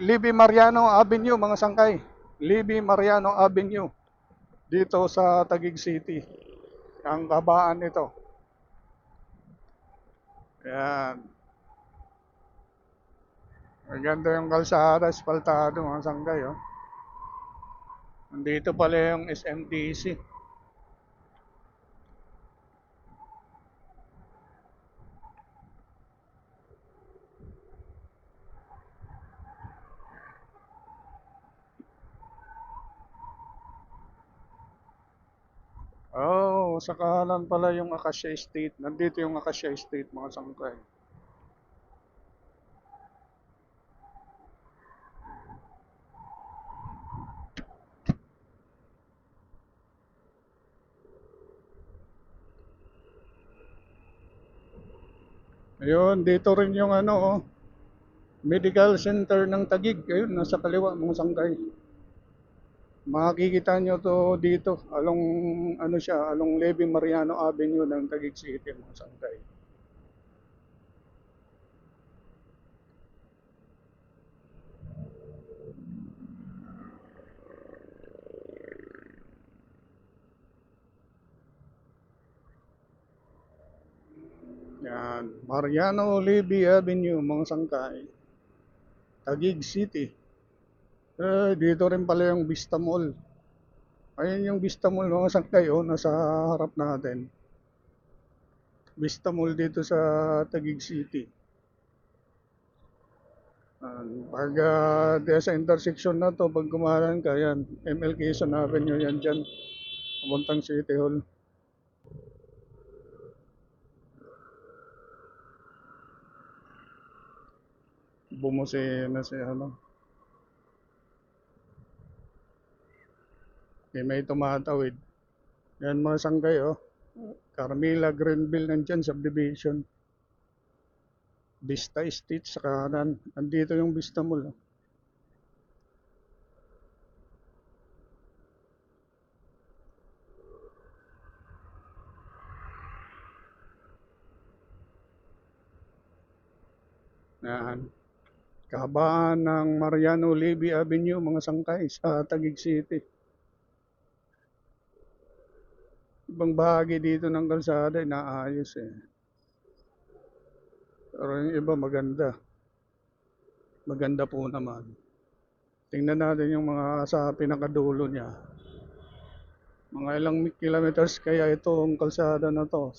Libby Mariano Avenue, mga sangkay. Libby Mariano Avenue. Dito sa Taguig City. Ang kabaan nito. Yan. Maganda yung kalsada, espaltado, mga sangkay. Oh. Nandito pala yung SMDC. Oh, sa kahanan pala yung Acacia Estate. Nandito yung Acacia Estate, mga sangkay. Ayun, dito rin yung ano, oh, medical center ng Tagig. Ayun, nasa kaliwa, mga sangkay. Makikita nyo to dito, along, ano siya, along Levi Mariano Avenue ng Taguig City, mga sangkay. Yan, Mariano Levy Avenue, mga sangkay. Taguig City. Eh, dito rin pala yung Vista Mall. Ayun yung Vista Mall, mga sangkay, oh, nasa harap natin. Vista Mall dito sa Taguig City. Um, pag di- sa intersection na to, pag kumalan ka, yan, ML Quezon Avenue yan dyan, papuntang City Hall. Bumuse na si ano. Eh, may tumatawid. Yan mga sanggay, oh. Carmila Greenville nandyan, subdivision. Vista Estate sa kanan. Andito yung Vista Mall. oh. Yan. Kahabaan ng Mariano Levy Avenue, mga sangkay sa Taguig City. Ibang bahagi dito ng kalsada, inaayos eh. Pero yung iba maganda. Maganda po naman. Tingnan natin yung mga sa pinakadulo niya. Mga ilang kilometers kaya itong kalsada na to.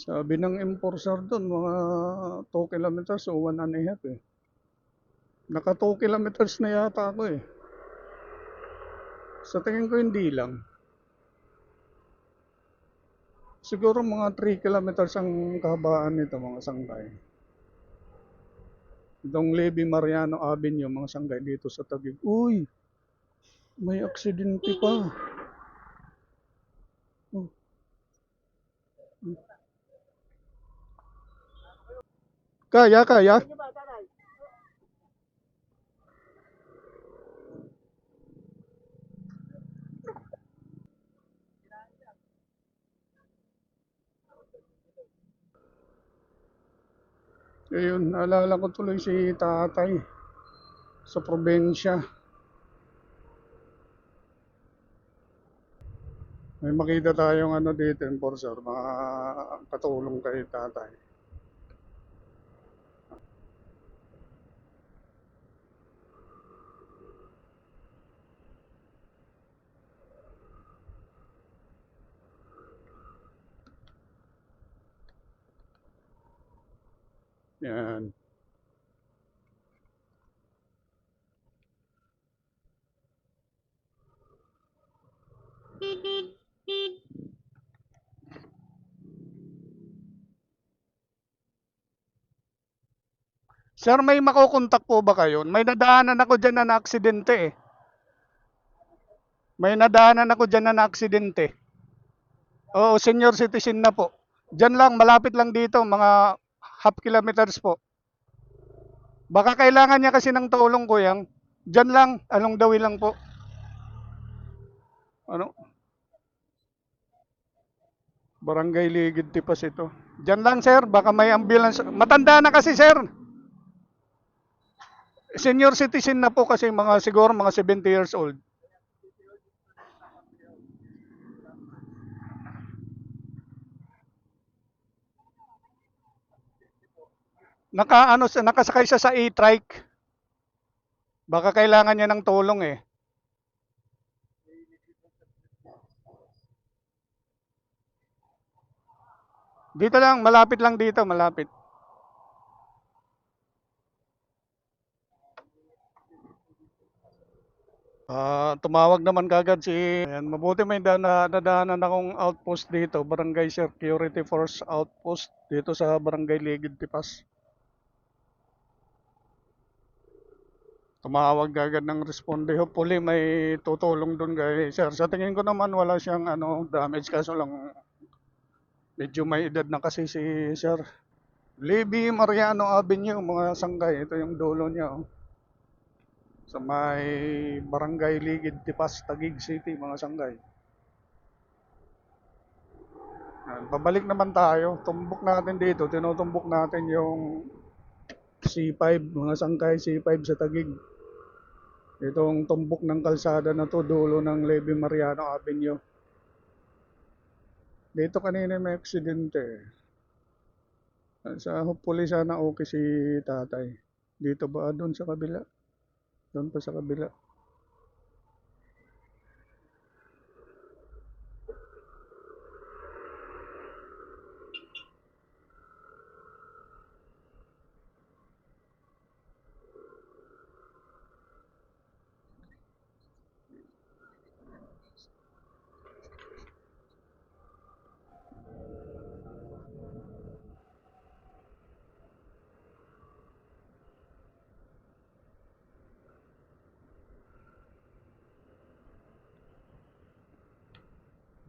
Sabi ng enforcer doon, mga 2 kilometers o 1 and a half eh. Naka 2 kilometers na yata ako eh. Sa tingin ko hindi lang. Siguro mga 3 kilometers ang kahabaan nito mga sanggay. Itong Levi Mariano Avenue, mga sanggay dito sa Taguig. Uy! May aksidente pa. Kaya, kaya. Ayun, naalala ko tuloy si tatay sa probinsya. May makita tayong ano dito, enforcer, mga katulong kay tatay. Yan. Sir, may makukontak po ba kayo? May nadaanan ako dyan na na-aksidente eh. May nadaanan ako dyan na na-aksidente. Oo, senior citizen na po. Diyan lang, malapit lang dito, mga half kilometers po. Baka kailangan niya kasi ng tulong ko yan. Diyan lang, the way lang po. Ano? Barangay Ligid Tipas ito. Diyan lang sir, baka may ambulance. Matanda na kasi sir. Senior citizen na po kasi mga siguro mga 70 years old. Naka ano sa- nakasakay siya sa e-trike. Baka kailangan niya ng tulong eh. Dito lang, malapit lang dito, malapit. Ah, tumawag naman kagad si Ayan, mabuti may da, na, nadaanan akong outpost dito, Barangay Security Force Outpost dito sa Barangay Ligid Tipas. Tumawag kagad ng responde. Hopefully may tutulong doon kay sir. Sa tingin ko naman wala siyang ano damage kaso lang medyo may edad na kasi si sir. Libby Mariano Avenue, mga sanggay. Ito yung dulo niya. Oh. Sa may Barangay Ligid, Tipas, Taguig City, mga sanggay. Yan, Pabalik naman tayo. Tumbok natin dito. Tinutumbok natin yung C5, mga sangkay C5 sa Taguig. Itong tumbok ng kalsada na to, dulo ng Levi Mariano Avenue. Dito kanina may aksidente. Sa hopefully sana okay si tatay. Dito ba? Doon sa kabila. Doon pa sa kabila.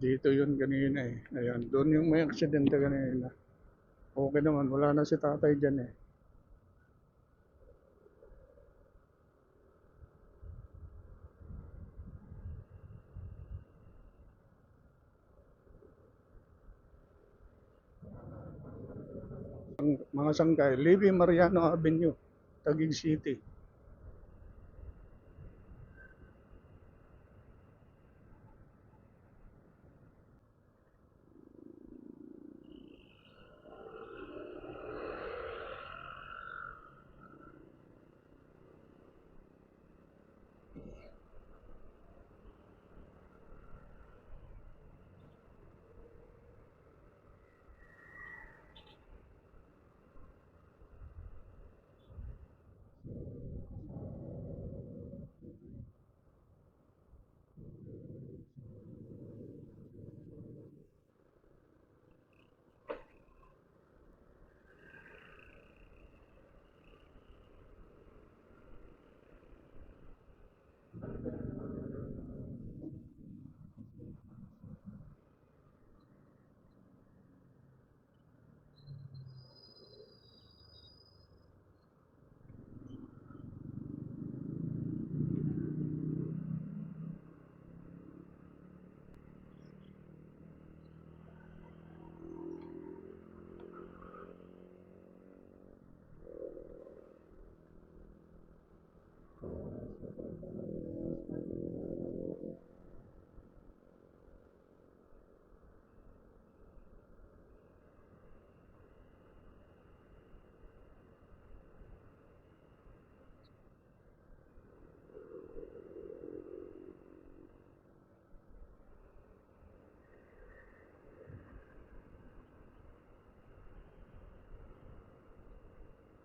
Dito yun kanina eh. Ayan, doon yung may aksidente kanina. Okay naman, wala na si tatay dyan eh. Mga sangkay, Levi Mariano Avenue, Taguig City.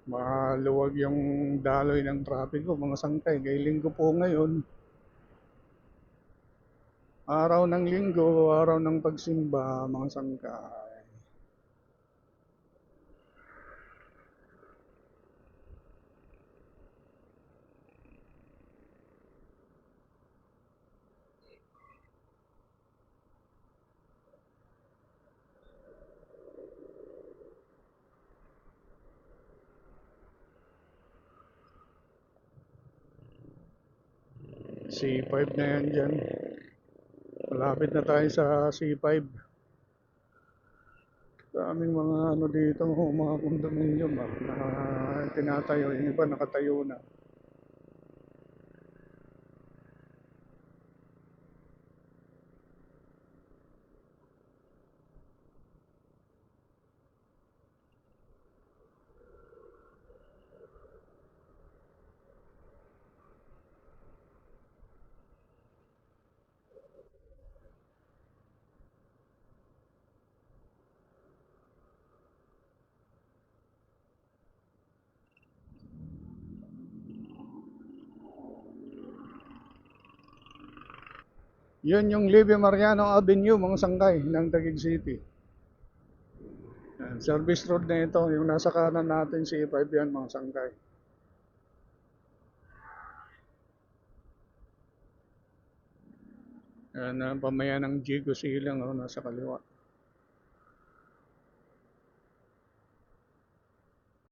Maluwag yung daloy ng trapiko, mga sangkay. Kay linggo po ngayon. Araw ng linggo, araw ng pagsimba, mga sangkay. C5 na yan dyan. Malapit na tayo sa C5. Daming mga ano dito, mga condominium ah, na tinatayo. Yung iba nakatayo na. Yun yung Libby Mariano Avenue, mga sangkay ng Taguig City. Yan, service road na ito, yung nasa kanan natin C5 yan, mga sangkay. Yan ang pamayan ng Jigo Silang, oh, nasa kaliwa.